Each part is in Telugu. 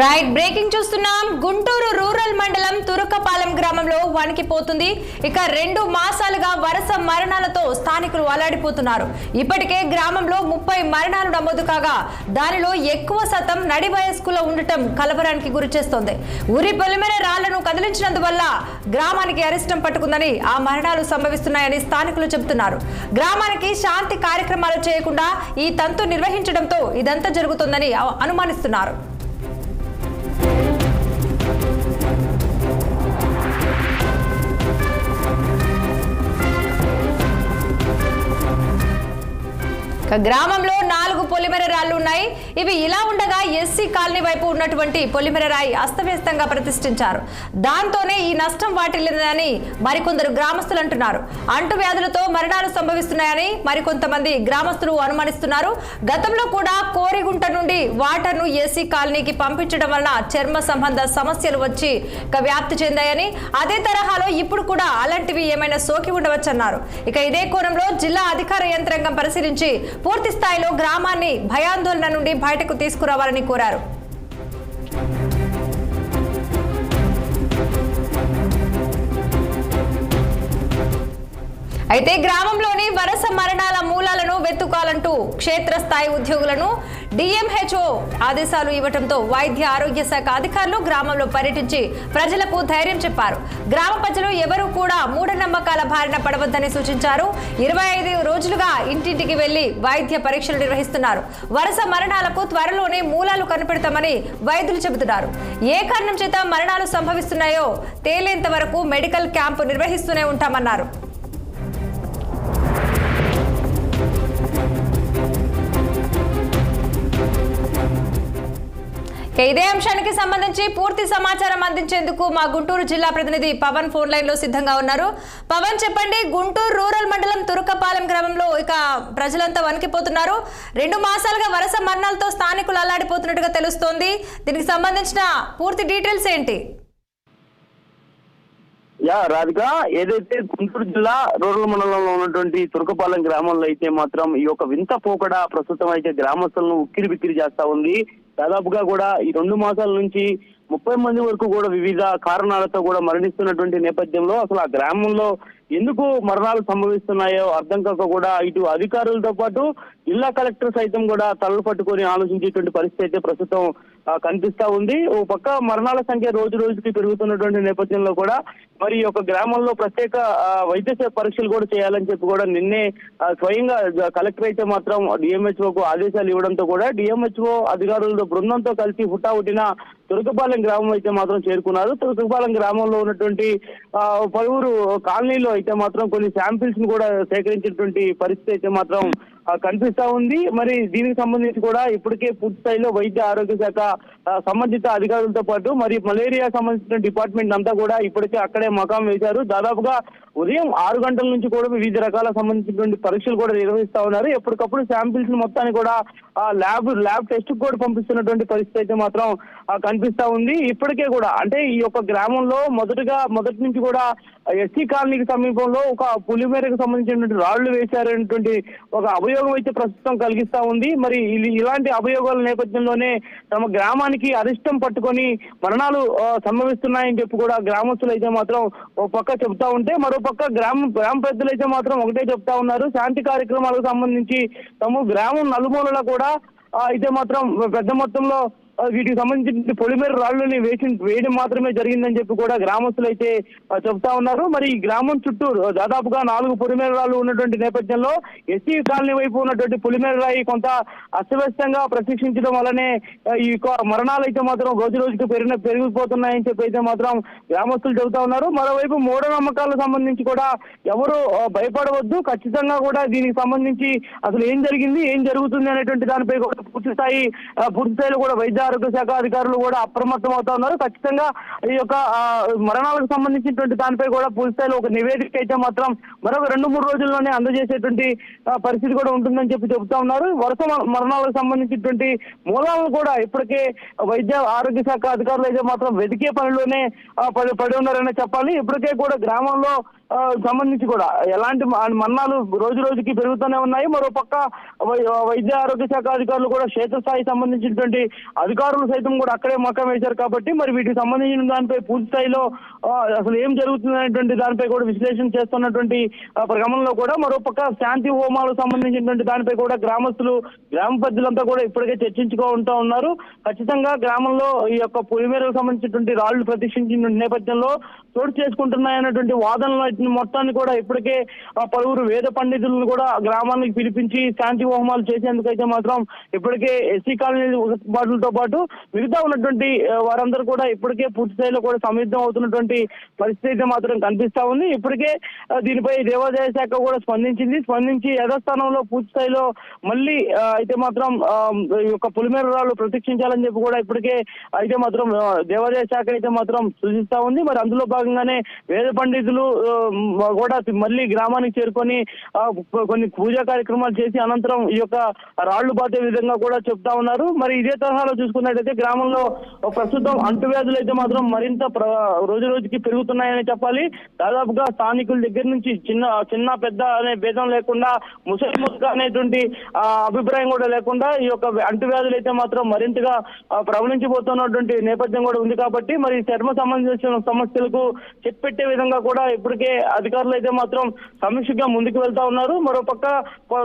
రైట్ బ్రేకింగ్ చూస్తున్నాం. గుంటూరు రూరల్ మండలం తురుకపాలెం గ్రామంలో వణికిపోతుంది. ఇక రెండు మాసాలుగా వరుస మరణాలతో స్థానికులు అల్లాడిపోతున్నారు. ఇప్పటికే గ్రామంలో ముప్పై మరణాలు నమోదు కాగా దానిలో ఎక్కువ శాతం నడి వయస్కులో ఉండటం కలవరానికి గురిచేస్తోంది ఉరి పొలిమెర రాళ్ళను కదిలించినందువల్ల గ్రామానికి అరిష్టం పట్టుకుందని ఆ మరణాలు సంభవిస్తున్నాయని స్థానికులు చెబుతున్నారు. గ్రామానికి శాంతి కార్యక్రమాలు చేయకుండా ఈ తంతు నిర్వహించడంతో ఇదంతా జరుగుతుందని అనుమానిస్తున్నారు. గ్రామంలో పొలిమెర రాళ్ళు ఉన్నాయి. ఇవి ఇలా ఉండగా ఎస్సీ కాలనీ వైపు ఉన్నటువంటి పొలిమెర రాయి అస్తవ్యస్తంగా ప్రతిష్ఠించారు. దాంతోనే ఈ నష్టం వాటిల్లిందని మరికొందరు గ్రామస్తులు అంటున్నారు. అంటువ్యాధులతో మరణాలు సంభవిస్తున్నాయని మరికొంతమంది గ్రామస్తులు అనుమానిస్తున్నారు. గతంలో కూడా కోరిగుంట నుండి వాటర్ను ఎస్సీ కాలనీకి పంపించడం వలన చర్మ సంబంధ సమస్యలు వచ్చి వ్యాప్తి చెందాయని అదే తరహాలో ఇప్పుడు కూడా అలాంటివి ఏమైనా సోకి ఉండవచ్చన్నారు. ఇక ఇదే కోణంలో జిల్లా అధికార యంత్రాంగం పరిశీలించి పూర్తి స్థాయిలో గ్రామాన్ని భయాందోళన నుండి బయటకు తీసుకురావాలని కోరారు. అయితే గ్రామంలోని వరుస మరణాల మూలాలను వెతుకాలంటూ క్షేత్రస్థాయి ఉద్యోగులను డిఎంహెచ్ఓ ఆదేశాలు ఇవ్వడంతో వైద్య ఆరోగ్య శాఖ అధికారులు గ్రామంలో పర్యటించి ప్రజలకు ధైర్యం చెప్పారు. గ్రామ ప్రజలు ఎవరూ కూడా మూఢనమ్మకాల బారిన పడవద్దని సూచించారు. ఇరవై ఐదు రోజులుగా ఇంటింటికి వెళ్ళి వైద్య పరీక్షలు నిర్వహిస్తున్నారు. వరుస మరణాలకు త్వరలోనే మూలాలు కనిపెడతామని వైద్యులు చెబుతున్నారు. ఏ కారణం చేత మరణాలు సంభవిస్తున్నాయో తేలేంత వరకు మెడికల్ క్యాంపు నిర్వహిస్తూనే ఉంటామన్నారు. ఇదే అంశానికి సంబంధించి పూర్తి సమాచారం అందించేందుకు మా గుంటూరు జిల్లా ప్రతినిధి పవన్ ఫోన్ లైన్లో సిద్ధంగా ఉన్నారు. పవన్ చెప్పండి గుంటూరు రూరల్ మండలం తురుకపాలెం గ్రామంలో ఇక ప్రజలంతా వణికిపోతున్నారు. రెండు మాసాలుగా వరుస మరణాలతో స్థానికులు అల్లాడిపోతున్నట్టుగా తెలుస్తోంది. దీనికి సంబంధించిన పూర్తి డీటెయిల్స్ ఏంటి? యా రాధిక ఏదైతే గుంటూరు జిల్లా రూరల్ మండలంలో ఉన్నటువంటి తురకపాలెం గ్రామంలో అయితే మాత్రం ఈ యొక్క వింత పోకడ ప్రస్తుతం అయితే గ్రామస్తులను ఉక్కిరి బిక్కిరి చేస్తా ఉంది. దాదాపుగా కూడా ఈ రెండు మాసాల నుంచి ముప్పై మంది వరకు కూడా వివిధ కారణాలతో కూడా మరణిస్తున్నటువంటి నేపథ్యంలో అసలు ఆ గ్రామంలో ఎందుకు మరణాలు సంభవిస్తున్నాయో అర్థం కాక కూడా ఇటు అధికారులతో పాటు జిల్లా కలెక్టర్ సైతం కూడా తలలు పట్టుకొని ఆలోచించేటువంటి పరిస్థితి అయితే ప్రస్తుతం కనిపిస్తా ఉంది. ఓ పక్క మరణాల సంఖ్య రోజు రోజుకి పెరుగుతున్నటువంటి నేపథ్యంలో కూడా మరి ఒక గ్రామంలో ప్రత్యేక వైద్య పరీక్షలు కూడా చేయాలని చెప్పి కూడా నిన్నే స్వయంగా కలెక్టర్ అయితే మాత్రం డిఎంహెచ్ఓకు ఆదేశాలు ఇవ్వడంతో కూడా డిఎంహెచ్ఓ అధికారులతో బృందంతో కలిసి హుటాహుటిన తురకపాలెం గ్రామం అయితే మాత్రం చేరుకున్నారు. తురకపాలెం గ్రామంలో ఉన్నటువంటి పలువురు కాలనీలో అయితే మాత్రం కొన్ని శాంపిల్స్ను కూడా సేకరించినటువంటి పరిస్థితి అయితే మాత్రం కనిపిస్తా ఉంది. మరి దీనికి సంబంధించి కూడా ఇప్పటికే పూర్తి స్థాయిలో వైద్య ఆరోగ్య శాఖ సంబంధిత అధికారులతో పాటు మరి మలేరియా సంబంధించిన డిపార్ట్మెంట్ అంతా కూడా ఇప్పటికే అక్కడే మకాం వేశారు. దాదాపుగా ఉదయం ఆరు గంటల నుంచి కూడా వివిధ రకాల సంబంధించినటువంటి పరీక్షలు కూడా నిర్వహిస్తా ఉన్నారు. ఎప్పటికప్పుడు శాంపిల్స్ మొత్తాన్ని కూడా ఆ ల్యాబ్ ల్యాబ్ టెస్ట్ కూడా పంపిస్తున్నటువంటి పరిస్థితి అయితే మాత్రం కనిపిస్తా ఉంది. ఇప్పటికే కూడా అంటే ఈ యొక్క గ్రామంలో మొదటగా మొదటి నుంచి కూడా ఎస్సీ కాలనీకి సమీపంలో ఒక పులిమేరకు సంబంధించినటువంటి రాళ్ళు వేశారనేటువంటి ఒక అభియోగం అయితే ప్రస్తుతం కలిగిస్తా ఉంది. మరి ఇలాంటి అభియోగాల నేపథ్యంలోనే తమ గ్రామానికి అరిష్టం పట్టుకొని మరణాలు సంభవిస్తున్నాయని చెప్పి కూడా గ్రామస్తులు అయితే మాత్రం ఒక పక్క చెప్తా ఉంటే మరో పక్క గ్రామ గ్రామ పెద్దలు అయితే మాత్రం ఒకటే చెప్తా ఉన్నారు. శాంతి కార్యక్రమాలకు సంబంధించి తమ గ్రామం నలుమూలలా కూడా అయితే మాత్రం పెద్ద మొత్తంలో వీటికి సంబంధించిన పొలిమేర రాళ్ళని వేసి వేయడం మాత్రమే జరిగిందని చెప్పి కూడా గ్రామస్తులు అయితే చెప్తా ఉన్నారు. మరి ఈ గ్రామం చుట్టూ దాదాపుగా నాలుగు పొలిమేర రాళ్ళు ఉన్నటువంటి నేపథ్యంలో ఎస్సీ కాలనీ వైపు ఉన్నటువంటి పొలిమేర రాయి కొంత అస్తవ్యస్తంగా ప్రశిక్షించడం వల్లనే ఈ మరణాలు అయితే మాత్రం రోజు రోజుకి పెరిగిన పెరిగిపోతున్నాయని చెప్పి అయితే మాత్రం గ్రామస్తులు చెబుతా ఉన్నారు. మరోవైపు మూఢనమ్మకాలకు సంబంధించి కూడా ఎవరు భయపడవద్దు. ఖచ్చితంగా కూడా దీనికి సంబంధించి అసలు ఏం జరిగింది ఏం జరుగుతుంది అనేటువంటి దానిపై కూడా పూర్తి స్థాయి పూర్తి స్థాయిలో కూడా వైద్య ఆరోగ్య శాఖ అధికారులు కూడా అప్రమత్తం అవుతా ఉన్నారు. ఖచ్చితంగా ఈ యొక్క మరణాలకు సంబంధించినటువంటి దానిపై కూడా పూర్తి స్థాయిలో ఒక నివేదిక అయితే మాత్రం మరొక రెండు మూడు రోజుల్లోనే అందజేసేటువంటి పరిస్థితి కూడా ఉంటుందని చెప్పి చెబుతా ఉన్నారు. వరుస మరణాలకు సంబంధించినటువంటి మూలాలను కూడా ఇప్పటికే వైద్య ఆరోగ్య శాఖ అధికారులు అయితే మాత్రం వెతికే పనిలోనే పడి పడి ఉన్నారని చెప్పాలి. ఇప్పటికే కూడా గ్రామంలో సంబంధించి కూడా. ఎలాంటి మన్నాలు మరణాలు రోజు రోజుకి పెరుగుతూనే ఉన్నాయి. మరో పక్క వై- వైద్య ఆరోగ్య శాఖ అధికారులు కూడా క్షేత్రస్థాయి సంబంధించినటువంటి అధికారులు సైతం కూడా అక్కడే మకం వేశారు కాబట్టి మరి వీటికి సంబంధించిన దానిపై పూర్తి స్థాయిలో అసలు ఏం జరుగుతుంది అనేటువంటి దానిపై కూడా విశ్లేషణ చేస్తున్నటువంటి గమనంలో క్రమంలో కూడా మరో పక్క శాంతి హోమాలకు సంబంధించినటువంటి దానిపై కూడా గ్రామస్తులు గ్రామ పెద్దలంతా కూడా ఇప్పటికే చర్చించుకుంటూ ఉన్నారు. ఖచ్చితంగా గ్రామంలో ఈ యొక్క పొలిమేరకు సంబంధించినటువంటి రాళ్ళు ప్రతిష్ఠించిన నేపథ్యంలో చోటు చేసుకుంటున్నాయన్నటువంటి వాదనలు మొత్తాన్ని కూడా ఇప్పటికే పలువురు వేద పండితులను కూడా గ్రామానికి పిలిపించి శాంతి హోమాలు చేసేందుకైతే మాత్రం ఇప్పటికే ఎస్సీ కాలనీ బాటలతో పాటు మిగతా ఉన్నటువంటి వారందరూ కూడా ఇప్పటికే పూర్తి స్థాయిలో కూడా సమిద్ధం అవుతున్నటువంటి పరిస్థితి అయితే మాత్రం కనిపిస్తా ఉంది. ఇప్పటికే దీనిపై దేవాదాయ శాఖ కూడా స్పందించింది. స్పందించి యథాస్థానంలో పూర్తి స్థాయిలో మళ్ళీ అయితే మాత్రం ఈ యొక్క పులిమేరరాలు ప్రతీక్షించాలని చెప్పి కూడా ఇప్పటికే అయితే మాత్రం దేవాదాయ శాఖ అయితే మాత్రం సూచిస్తా ఉంది. మరి అందులో భాగంగానే వేద పండితులు కూడా మళ్ళీ గ్రామానికి చేరుకొని కొన్ని పూజా కార్యక్రమాలు చేసి అనంతరం ఈ యొక్క రాళ్ళు బాతే విధంగా కూడా చెప్తా ఉన్నారు. మరి ఇదే తరహాలో చూసుకున్నట్టయితే గ్రామంలో ప్రస్తుతం అంటువ్యాధులు అయితే మాత్రం మరింత ప్ర- రోజు రోజుకి పెరుగుతున్నాయని చెప్పాలి. దాదాపుగా స్థానికుల దగ్గర నుంచి చిన్న చిన్న పెద్ద అనే భేదం లేకుండా ముసలి ముక్క అనేటువంటి అభిప్రాయం కూడా లేకుండా ఈ యొక్క అంటువ్యాధులు అయితే మాత్రం మరింతగా ప్రవణించిపోతున్నటువంటి నేపథ్యం కూడా ఉంది కాబట్టి మరి చర్మ సంబంధించిన సమస్యలకు చెక్ పెట్టే విధంగా కూడా ఇప్పటికే అధికారులు అయితే మాత్రం సమీక్షగా ముందుకు వెళ్తా ఉన్నారు. మరోపక్క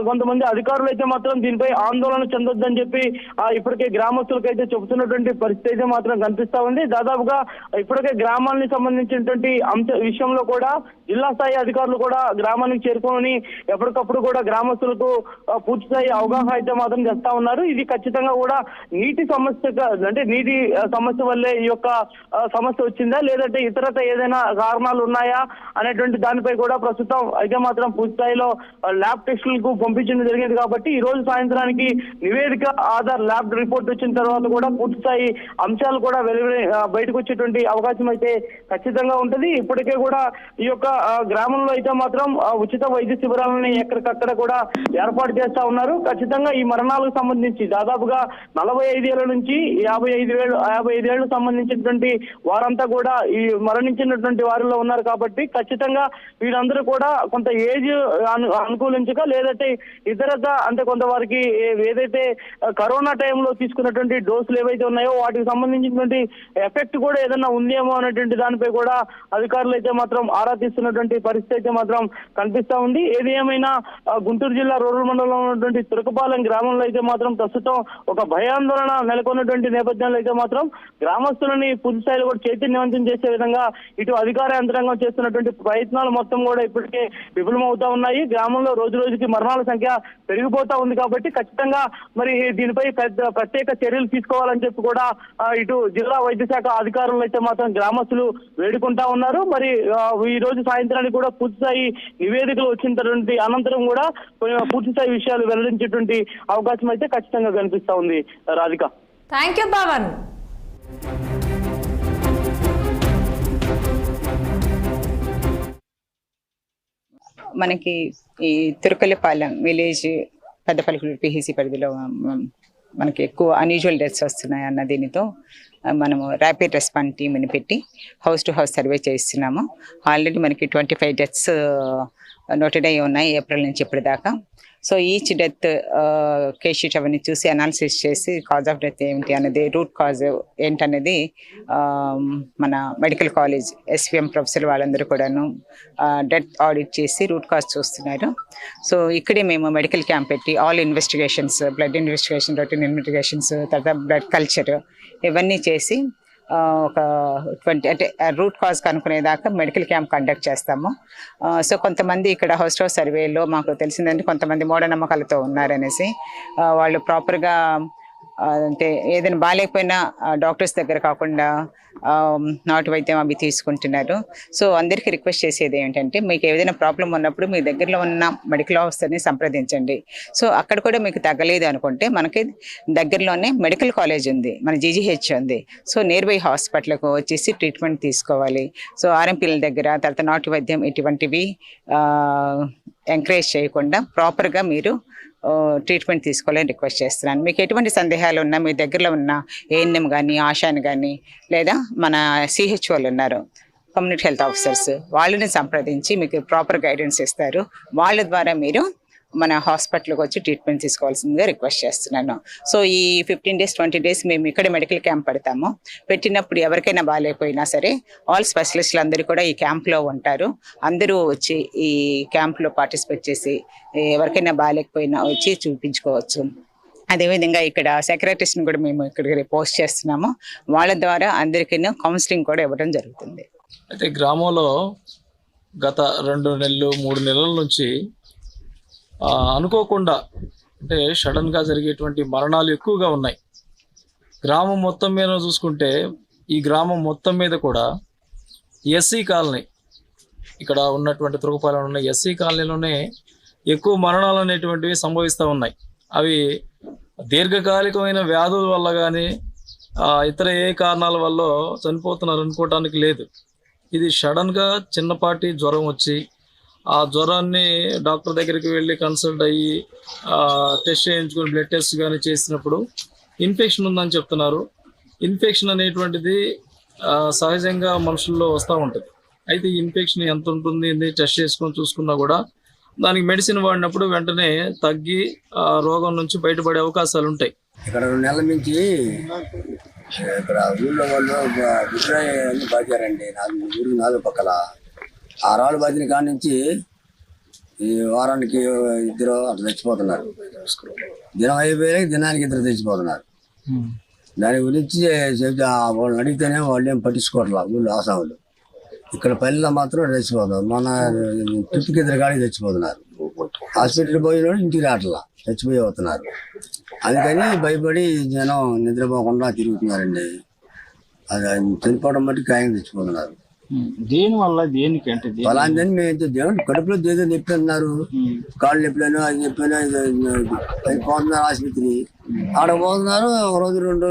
కొంతమంది అధికారులు అయితే మాత్రం దీనిపై ఆందోళన చెందొద్దని చెప్పి ఇప్పటికే గ్రామస్తులకు అయితే చెబుతున్నటువంటి పరిస్థితి అయితే మాత్రం కనిపిస్తా ఉంది. దాదాపుగా ఇప్పటికే గ్రామానికి సంబంధించినటువంటి అంశ విషయంలో కూడా జిల్లా స్థాయి అధికారులు కూడా గ్రామానికి చేరుకొని ఎప్పటికప్పుడు కూడా గ్రామస్తులకు పూర్తి స్థాయి అవగాహన అయితే మాత్రం చేస్తా ఉన్నారు. ఇది ఖచ్చితంగా కూడా నీటి సమస్య అంటే నీటి సమస్య వల్లే ఈ యొక్క సమస్య వచ్చిందా? లేదంటే ఇతరత ఏదైనా కారణాలు ఉన్నాయా? అనేటువంటి దానిపై కూడా ప్రస్తుతం అయితే మాత్రం పూర్తి స్థాయిలో ల్యాబ్ టెస్టులకు పంపించడం జరిగింది కాబట్టి ఈ రోజు సాయంత్రానికి నివేదిక ఆధార్ ల్యాబ్ రిపోర్ట్ వచ్చిన తర్వాత కూడా పూర్తి స్థాయి అంశాలు కూడా వెలువడి బయటకు వచ్చేటువంటి అవకాశం అయితే ఖచ్చితంగా ఉంటుంది. ఇప్పటికే కూడా ఈ యొక్క గ్రామంలో అయితే మాత్రం ఉచిత వైద్య శిబిరాలని ఎక్కడికక్కడ కూడా ఏర్పాటు చేస్తా ఉన్నారు. ఖచ్చితంగా ఈ మరణాలకు సంబంధించి దాదాపుగా నలభై ఐదేళ్ళ నుంచి యాభై ఐదు వేలు యాభై ఐదేళ్ళకు సంబంధించినటువంటి వారంతా కూడా ఈ మరణించినటువంటి వారిలో ఉన్నారు కాబట్టి ఖచ్చితంగా వీరందరూ కూడా కొంత ఏజ్ అనుకూలించక లేదంటే ఇతరత అంటే కొంత వారికి ఏదైతే కరోనా టైంలో తీసుకున్నటువంటి డోసులు ఏవైతే ఉన్నాయో వాటికి సంబంధించినటువంటి ఎఫెక్ట్ కూడా ఏదైనా ఉందేమో అనేటువంటి దానిపై కూడా అధికారులు అయితే మాత్రం ఆరా తీస్తున్నటువంటి పరిస్థితి అయితే మాత్రం కనిపిస్తా ఉంది. ఏది ఏమైనా గుంటూరు జిల్లా రూరల్ మండలంలో ఉన్నటువంటి తురకపాలెం గ్రామంలో అయితే మాత్రం ప్రస్తుతం ఒక భయాందోళన నెలకొన్నటువంటి నేపథ్యంలో అయితే మాత్రం గ్రామస్తులని పూర్తి స్థాయిలో కూడా చైతన్యవంతం చేసే విధంగా ఇటు అధికార యంత్రాంగం చేస్తున్నటువంటి ప్రయత్నాలు మొత్తం కూడా ఇప్పటికే విఫలమవుతా ఉన్నాయి. గ్రామంలో రోజు రోజుకి మరణాల సంఖ్య పెరిగిపోతా ఉంది కాబట్టి ఖచ్చితంగా మరి దీనిపై పెద్ద ప్రత్యేక చర్యలు తీసుకోవాలని చెప్పి కూడా ఇటు జిల్లా వైద్య శాఖ అధికారులు అయితే మాత్రం గ్రామస్తులు వేడుకుంటా ఉన్నారు. మరి ఈ రోజు సాయంత్రానికి కూడా పూర్తి స్థాయి నివేదికలు వచ్చినటువంటి అనంతరం కూడా పూర్తిస్థాయి పూర్తి స్థాయి విషయాలు వెల్లడించేటువంటి అవకాశం అయితే ఖచ్చితంగా కనిపిస్తా ఉంది. రాధిక. థ్యాంక్ యూ పవన్ మనకి ఈ తిరుకలపాలెం విలేజ్ పెద్దపల్లి పిహెసి పరిధిలో మనకి ఎక్కువ అన్యూజువల్ డెత్స్ వస్తున్నాయి అన్న దీనితో మనము ర్యాపిడ్ రెస్పాండ్ టీమ్ని పెట్టి హౌస్ టు హౌస్ సర్వే చేస్తున్నాము. ఆల్రెడీ మనకి ట్వంటీ ఫైవ్ డెత్స్ నోటెడ్ అయి ఉన్నాయి ఏప్రిల్ నుంచి ఇప్పటిదాకా. So each death case sheet అవన్నీ చూసి అనాలిసిస్ చేసి కాజ్ ఆఫ్ డెత్ ఏమిటి అనేది రూట్ కాజ్ ఏంటనేది ఆ, మన మెడికల్ కాలేజ్ ఎస్విఎం ప్రొఫెసర్ వాళ్ళందరూ కూడాను uh, డెత్ ఆడిట్ చేసి రూట్ కాజ్ చూస్తున్నారు. సో ఇక్కడే మేము మెడికల్ క్యాంప్ పెట్టి all investigations blood investigation routine investigations తర్వాత బ్లడ్ కల్చర్ ఇవన్నీ చేసి ఒక ట్వంటీ అంటే రూట్ కాజ్ కనుక్కునేదాకా మెడికల్ క్యాంప్ కండక్ట్ చేస్తాము. సో కొంతమంది ఇక్కడ హౌస్ హౌస్ సర్వేలో మాకు తెలిసిందంటే కొంతమంది మూఢనమ్మకాలతో ఉన్నారనేసి వాళ్ళు ప్రాపర్గా అంటే ఏదైనా బాగాలేకపోయినా డాక్టర్స్ దగ్గర కాకుండా నాటు వైద్యం అవి తీసుకుంటున్నారు. సో అందరికీ రిక్వెస్ట్ చేసేది ఏంటంటే మీకు ఏదైనా ప్రాబ్లం ఉన్నప్పుడు మీ దగ్గరలో ఉన్న మెడికల్ ఆఫీసర్ని సంప్రదించండి. సో అక్కడ కూడా మీకు తగ్గలేదు అనుకుంటే మనకి దగ్గరలోనే మెడికల్ కాలేజ్ ఉంది మన జీజీహెచ్ ఉంది. సో నియర్ బై హాస్పిటల్కి వచ్చేసి ట్రీట్మెంట్ తీసుకోవాలి. సో ఆర్ఎంపీల దగ్గర తర్వాత నాటు వైద్యం ఇటువంటివి ఎంకరేజ్ చేయకుండా ప్రాపర్గా మీరు ట్రీట్మెంట్ తీసుకోవాలని రిక్వెస్ట్ చేస్తున్నాను. మీకు ఎటువంటి సందేహాలు ఉన్నా మీ దగ్గరలో ఉన్న ఏఎన్ఎం కానీ ఆశాని కానీ లేదా మన సిహెచ్ఓలు ఉన్నారు కమ్యూనిటీ హెల్త్ ఆఫీసర్స్ వాళ్ళని సంప్రదించి మీకు ప్రాపర్ గైడెన్స్ ఇస్తారు. వాళ్ళ ద్వారా మీరు మన హాస్పిటల్కి వచ్చి ట్రీట్మెంట్ తీసుకోవాల్సిందిగా రిక్వెస్ట్ చేస్తున్నాను. సో ఈ ఫిఫ్టీన్ డేస్ ట్వంటీ డేస్ మేము ఇక్కడ మెడికల్ క్యాంప్ పెడతాము. పెట్టినప్పుడు ఎవరికైనా బాగాలేకపోయినా సరే ఆల్ స్పెషలిస్టులు అందరూ కూడా ఈ క్యాంప్లో ఉంటారు. అందరూ వచ్చి ఈ క్యాంప్లో పార్టిసిపేట్ చేసి ఎవరికైనా బాగాలేకపోయినా వచ్చి చూపించుకోవచ్చు. అదేవిధంగా ఇక్కడ సెక్రటరీస్ని కూడా మేము ఇక్కడికి పోస్ట్ చేస్తున్నాము. వాళ్ళ ద్వారా అందరికీ కౌన్సిలింగ్ కూడా ఇవ్వడం జరుగుతుంది. అయితే గ్రామంలో గత రెండు నెలలు మూడు నెలల నుంచి అనుకోకుండా అంటే సడన్గా జరిగేటువంటి మరణాలు ఎక్కువగా ఉన్నాయి. గ్రామం మొత్తం మీద చూసుకుంటే ఈ గ్రామం మొత్తం మీద కూడా ఎస్సీ కాలనీ ఇక్కడ ఉన్నటువంటి తురుగుపాలెం ఉన్న ఎస్సీ కాలనీలోనే ఎక్కువ మరణాలు అనేటువంటివి సంభవిస్తూ ఉన్నాయి. అవి దీర్ఘకాలికమైన వ్యాధుల వల్ల కానీ ఇతర ఏ కారణాల వల్ల చనిపోతున్నారు అనుకోవటానికి లేదు. ఇది సడన్గా చిన్నపాటి జ్వరం వచ్చి ఆ జ్వరాన్ని డాక్టర్ దగ్గరికి వెళ్ళి కన్సల్ట్ అయ్యి టెస్ట్ చేయించుకొని బ్లడ్ టెస్ట్ కానీ చేసినప్పుడు ఇన్ఫెక్షన్ ఉందని చెప్తున్నారు. ఇన్ఫెక్షన్ అనేటువంటిది సహజంగా మనుషుల్లో వస్తూ ఉంటుంది. అయితే ఈ ఇన్ఫెక్షన్ ఎంత ఉంటుంది టెస్ట్ చేసుకొని చూసుకున్నా కూడా దానికి మెడిసిన్ వాడినప్పుడు వెంటనే తగ్గి ఆ రోగం నుంచి బయటపడే అవకాశాలు ఉంటాయి. ఇక్కడ రెండు నెలల నుంచి ఇక్కడ ఊళ్ళో వాళ్ళు విక్రయాన్ని నాలుగు ఊరు నాలుగు పక్కల. ఆ రాళ్ళు బాధిన కాడ నుంచి ఈ వారానికి ఇద్దరు అట్లా చచ్చిపోతున్నారు దినం అయిపోయాక దినానికి ఇద్దరు చచ్చిపోతున్నారు దాని గురించి చెప్తే వాళ్ళని అడిగితేనే వాళ్ళు ఏం పట్టించుకోవట్లా ఊళ్ళో ఆసాములు. ఇక్కడ పల్లెలో మాత్రం చచ్చిపోతున్నారు మన ట్రిప్కి ఇద్దరు కాడికి చచ్చిపోతున్నారు హాస్పిటల్ పోయిన ఇంటికి రావట్లా చచ్చిపోయి అవుతున్నారు అందుకని భయపడి జనం నిద్రపోకుండా తిరుగుతున్నారండి. అది చనిపోవడం బట్టి ఖాయం తెచ్చిపోతున్నారు. దేని వల్ల దేనికి అంటే దేని- ఫలాందని మేము దేవుడు? కడుపులో ఏదో నొప్పి అన్నారు కాళ్ళు నొప్పిలను అది నొప్పిను పోతున్నారు ఆసుపత్రి ఆడ పోతున్నారు ఒక రోజు రెండు రోజులు